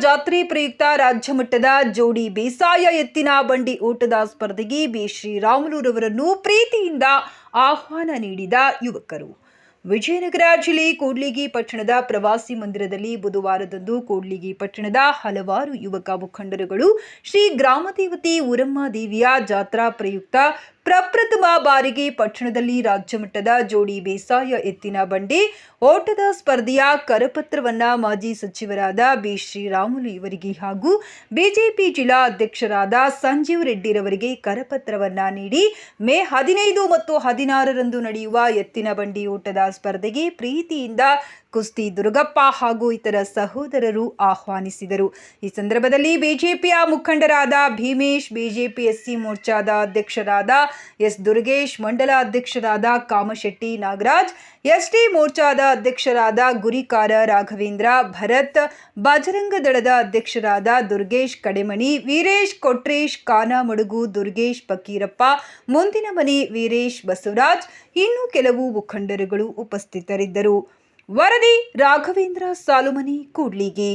ಜಾತ್ರೆ ಪ್ರಯುಕ್ತ ರಾಜ್ಯ ಮಟ್ಟದ ಜೋಡಿ ಬೇಸಾಯ ಎತ್ತಿನ ಬಂಡಿ ಓಟದ ಸ್ಪರ್ಧೆಗೆ ಬಿ. ಶ್ರೀರಾಮುಲುರವರನ್ನು ಪ್ರೀತಿಯಿಂದ ಆಹ್ವಾನ ನೀಡಿದ ಯುವಕರು. ವಿಜಯನಗರ ಜಿಲ್ಲೆ ಕೂಡ್ಲಿಗಿ ಪಟ್ಟಣದ ಪ್ರವಾಸಿ ಮಂದಿರದಲ್ಲಿ ಬುಧವಾರದಂದು ಕೂಡ್ಲಿಗಿ ಪಟ್ಟಣದ ಹಲವಾರು ಯುವಕ ಮುಖಂಡರುಗಳು ಶ್ರೀ ಗ್ರಾಮದೇವತೆ ಊರಮ್ಮ ದೇವಿಯ ಜಾತ್ರಾ ಪ್ರಯುಕ್ತ ಪ್ರಪ್ರಥಮ ಬಾರಿಗೆ ಪಟ್ಟಣದಲ್ಲಿ ರಾಜ್ಯಮಟ್ಟದ ಜೋಡಿ ಬೇಸಾಯ ಎತ್ತಿನ ಬಂಡಿ, ಓಟದ ಸ್ಪರ್ಧೆಯ ಕರಪತ್ರವನ್ನ ಮಾಜಿ ಸಚಿವರಾದ ಬಿ. ಶ್ರೀರಾಮುಲು ಇವರಿಗೆ ಹಾಗೂ ಬಿಜೆಪಿ ಜಿಲ್ಲಾ ಅಧ್ಯಕ್ಷರಾದ ಸಂಜೀವ್ ರೆಡ್ಡಿರವರಿಗೆ ಕರಪತ್ರವನ್ನ ನೀಡಿ, ಮೇ ಹದಿನೈದು ಮತ್ತು ಹದಿನಾರರಂದು ನಡೆಯುವ ಎತ್ತಿನ ಬಂಡಿ ಓಟದ ಸ್ಪರ್ಧೆಗೆ ಪ್ರೀತಿಯಿಂದ ಕುಸ್ತಿ ದುರ್ಗಪ್ಪ ಹಾಗೂ ಇತರ ಸಹೋದರರು ಆಹ್ವಾನಿಸಿದರು. ಈ ಸಂದರ್ಭದಲ್ಲಿ ಬಿಜೆಪಿಯ ಮುಖಂಡರಾದ ಭೀಮೇಶ್, ಬಿಜೆಪಿ ಎಸ್ಸಿ ಮೋರ್ಚಾದ ಅಧ್ಯಕ್ಷರಾದ ಎಸ್ ದುರ್ಗೇಶ್, ಮಂಡಲ ಅಧ್ಯಕ್ಷರಾದ ಕಾಮಶೆಟ್ಟಿ ನಾಗರಾಜ್, ಎಸ್ ಟಿ ಮೋರ್ಚಾದ ಅಧ್ಯಕ್ಷರಾದ ಗುರಿಕಾರ ರಾಘವೇಂದ್ರ, ಭರತ್, ಬಜರಂಗ ದಳದ ಅಧ್ಯಕ್ಷರಾದ ದುರ್ಗೇಶ್ ಕಡೆಮಣಿ, ವೀರೇಶ್ ಕೊಟ್ರೇಶ್, ಕಾನಾಮಡುಗು ದುರ್ಗೇಶ್ ಫಕೀರಪ್ಪ, ಮುಂದಿನ ಮನೆ ವೀರೇಶ್ ಬಸವರಾಜ್, ಇನ್ನೂ ಕೆಲವು ಮುಖಂಡರುಗಳು ಉಪಸ್ಥಿತರಿದ್ದರು. ವರದಿ ರಾಘವೇಂದ್ರ ಸಾಲುಮನಿ, ಕೂಡ್ಲಿಗಿ.